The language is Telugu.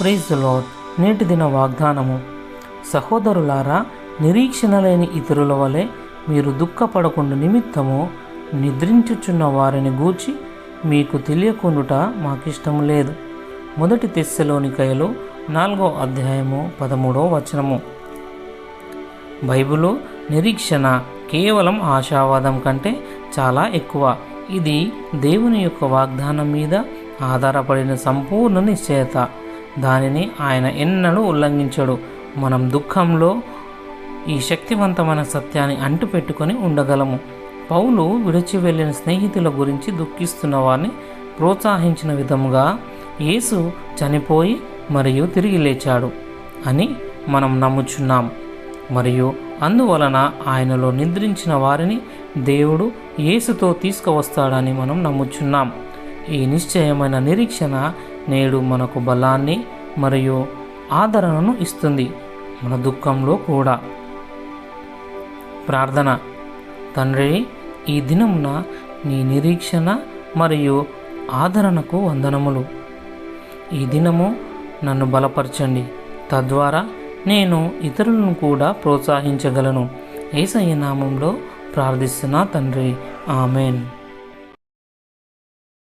ప్రైజ్ లాడ్ నేటి దిన వాగ్దానము. సహోదరులారా నిరీక్షణ లేని ఇతరుల వలె మీరు దుఃఖపడకుండా నిమిత్తము నిద్రించుచున్న వారిని గూర్చి మీకు తెలియకుండుట మాకిష్టం లేదు. మొదటి తెస్సలోనికయలు నాలుగో అధ్యాయము పదమూడో వచనము. బైబిలు నిరీక్షణ కేవలం ఆశావాదం కంటే చాలా ఎక్కువ. ఇది దేవుని యొక్క వాగ్దానం మీద ఆధారపడిన సంపూర్ణ నిశ్చయత. దానిని ఆయన ఎన్నడూ ఉల్లంఘించడు. మనం దుఃఖంలో ఈ శక్తివంతమైన సత్యాన్ని అంటుపెట్టుకొని ఉండగలము. పౌలు విడిచి వెళ్ళిన స్నేహితుల గురించి దుఃఖిస్తున్న వారిని ప్రోత్సహించిన విధముగా యేసు చనిపోయి మరియు తిరిగి లేచాడు అని మనం నమ్ముచున్నాం. మరియు అందువలన ఆయనలో నిద్రించిన వారిని దేవుడు యేసుతో తీసుకువస్తాడని మనం నమ్ముచున్నాం. ఈ నిశ్చయమైన నిరీక్షణ నేడు మనకు బలాన్ని మరియు ఆదరణను ఇస్తుంది మన దుఃఖంలో కూడా. ప్రార్థన. తండ్రి ఈ దినమున నీ నిరీక్షణ మరియు ఆదరణకు వందనములు. ఈ దినము నన్ను బలపరచండి. తద్వారా నేను ఇతరులను కూడా ప్రోత్సహించగలను. ఏసయ్య నామంలో ప్రార్థిస్తున్నా తండ్రి. ఆమెన్.